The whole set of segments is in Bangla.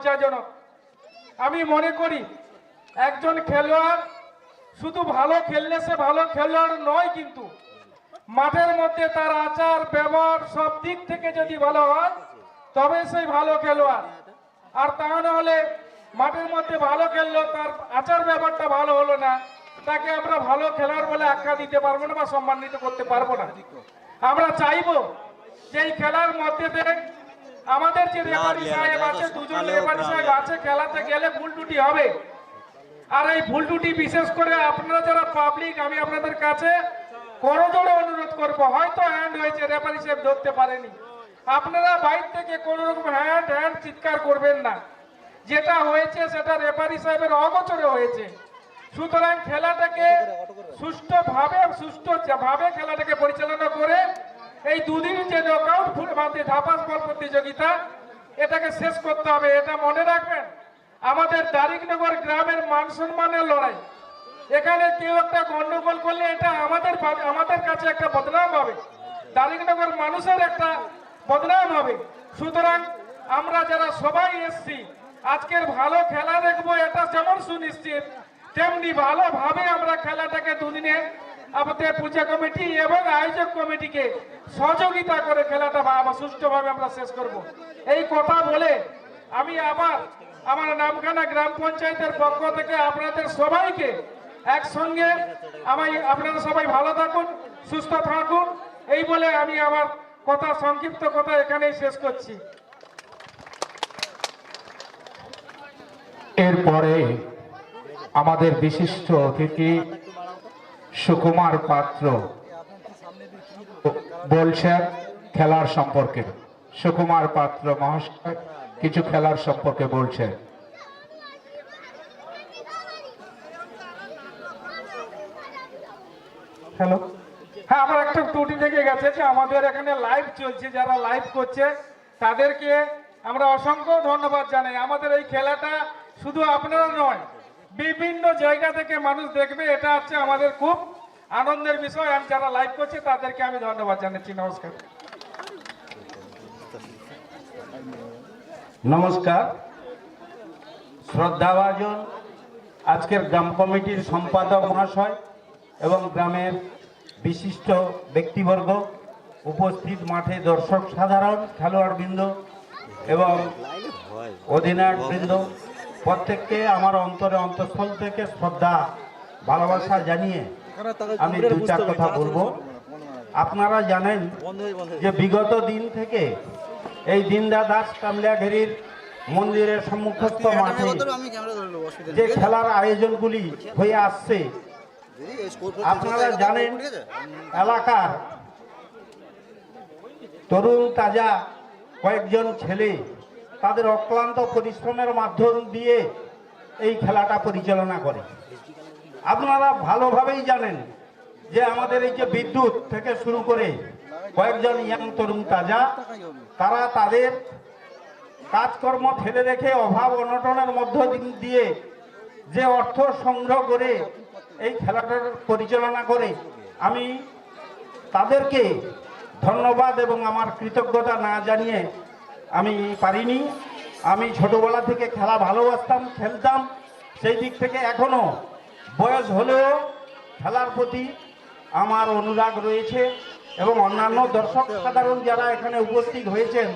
লজ্জাজনক আমি মনে করি একজন খেলোয়াড় শুধু ভালো খেললে সে ভালো খেলোয়াড় নয় কিন্তু মাঠের মধ্যে তার আচার, ব্যবহার সব দিক থেকে যদি ভালো হয়, তবে সেই ভালো খেলোয়াড়। আর তা না হলে মাঠের মধ্যে ভালো খেললো তার আচার, ব্যবহারটা ভালো হলো না। তাকে আমরা ভালো খেলোয়াড় বলে আখ্যা দিতে পারব না বা সম্মানিত করতে পারব না। আমরা চাইব যে এই খেলার মধ্যে আমাদের যে রেফারি সাহেব আছে দুজন রেফারি সাহেব আছে খেলাতে গেলে ভুল টুটি হবে। আর এই ভুল টুটি বিশেষ করে আপনারা যারা পাবলিক আমি আপনাদের কাছে করজোড়ে অনুরোধ করব। হয়তো হ্যান্ড হয়েছে রেফারি সাহেব ধরতে পারেনি। আপনারা বাইর থেকে কোনো রকম হ্যান্ড হ্যান্ড চিৎকার করবেন না। যেটা হয়েছে সেটা রেফারি সাহেবের অগোচরে হয়েছে। সুতরাং খেলাটাকে সুষ্ঠুভাবে সুষ্ঠু ভাবে খেলাটাকে পরিচালনা করে এই দুদিন যে নকআউট ফুটবল ধাপাস বল প্রতিযোগিতা, এটাকে শেষ করতে হবে, এটা মনে রাখবেন। আমাদের দারিকনগর গ্রামের মান সম্মানের লড়াই। এখানে কেউ একটা গন্ডগোল করলে এটা আমাদের আমাদের কাছে একটা বদনাম হবে। দারিকনগর মানুষের একটা বদনাম হবে। সুতরাং আমরা যারা সবাই এসছি, আজকের ভালো খেলা দেখব, এটা যেমন সুনিশ্চিত, তেমনি ভালোভাবে আমরা খেলাটাকে দুদিনে আমাদের পূজা কমিটি এবং আয়োজক কমিটিকে সহযোগিতা করে খেলাটা সুষ্ঠুভাবে আমরা শেষ করব। এই কথা বলে আমি আবার আমার নামখানা গ্রাম পঞ্চায়েতের পক্ষ থেকে আপনাদের সবাইকে একসঙ্গে আমি আপনারা সবাই ভালো থাকুন, সুস্থ থাকুন। এই বলে আমি আমার কথা, সংক্ষিপ্ত কথা এখানেই শেষ করছি। এরপরে আমাদের বিশিষ্ট অতিথি সুকুমার পাত্র। বলছেন খেলার সম্পর্কে। সুকুমার পাত্র, মহাশয়, কিছু খেলার সম্পর্কে বলছেন হ্যালো। হ্যাঁ আমার একটা ত্রুটি থেকে গেছে যে আমাদের এখানে লাইভ চলছে, যারা লাইভ করছে, তাদেরকে আমরা অসংখ্য ধন্যবাদ জানাই। আমাদের এই খেলাটা শুধু আপনারা নয় বিভিন্ন জায়গা থেকে মানুষ দেখবে, এটা হচ্ছে আমাদের খুব আনন্দের বিষয়। আর যারা লাইভ করছে, তাদেরকে আমি ধন্যবাদ জানাচ্ছি। নমস্কার। নমস্কার। শ্রদ্ধাভাজন, আজকের গ্রাম কমিটির সম্পাদক মহাশয় এবং গ্রামের বিশিষ্ট ব্যক্তিবর্গ, উপস্থিত মাঠে দর্শক সাধারণ খেলোয়াড়বৃন্দ এবং অধিনায়কবৃন্দ প্রত্যেককে আমার অন্তরে অন্তঃস্থল থেকে শ্রদ্ধা ভালোবাসা জানিয়ে আমি দু চার কথা বলব। আপনারা জানেন যে বিগত দিন থেকে এই দিনদা দাস কামলিয়াঘেরির মন্দিরের সম্মুখস্থ মাঠে যে খেলার আয়োজনগুলি হয়ে আসছে। আপনারা জানেন এলাকার তরুণ তাজা কয়েকজন ছেলে তাদের অক্লান্ত পরিশ্রমের মাধ্যম দিয়ে এই খেলাটা পরিচালনা করে। আপনারা ভালোভাবেই জানেন যে আমাদের এই যে বিদ্যুৎ থেকে শুরু করে কয়েকজন ইয়াং তরুণ তাজা, তারা তাদের কাজকর্ম ফেলে রেখে অভাব অনটনের মধ্য দিয়ে যে অর্থ সংগ্রহ করে এই খেলাটার পরিচালনা করে, আমি তাদেরকে ধন্যবাদ এবং আমার কৃতজ্ঞতা না জানিয়ে আমি পারিনি। আমি ছোটবেলা থেকে খেলা ভালোবাসতাম, খেলতাম। সেই দিক থেকে এখনও বয়স হলেও খেলার প্রতি আমার অনুরাগ রয়েছে এবং অন্যান্য দর্শক সাধারণ যারা এখানে উপস্থিত হয়েছেন,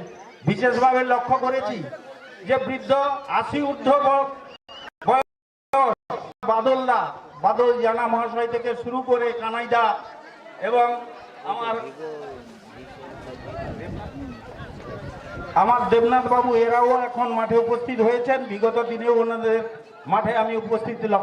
বিশেষভাবে লক্ষ্য করেছি যে বৃদ্ধ আশি ঊর্ধ্ব বাদলদা, বাদল জানা মহাশয় থেকে শুরু করে কানাইদা এবং আমার আমার দেবনাথ বাবু এরাও এখন মাঠে উপস্থিত হয়েছেন। বিগত দিনেও ওনাদের মাঠে আমি উপস্থিত লক্ষ্য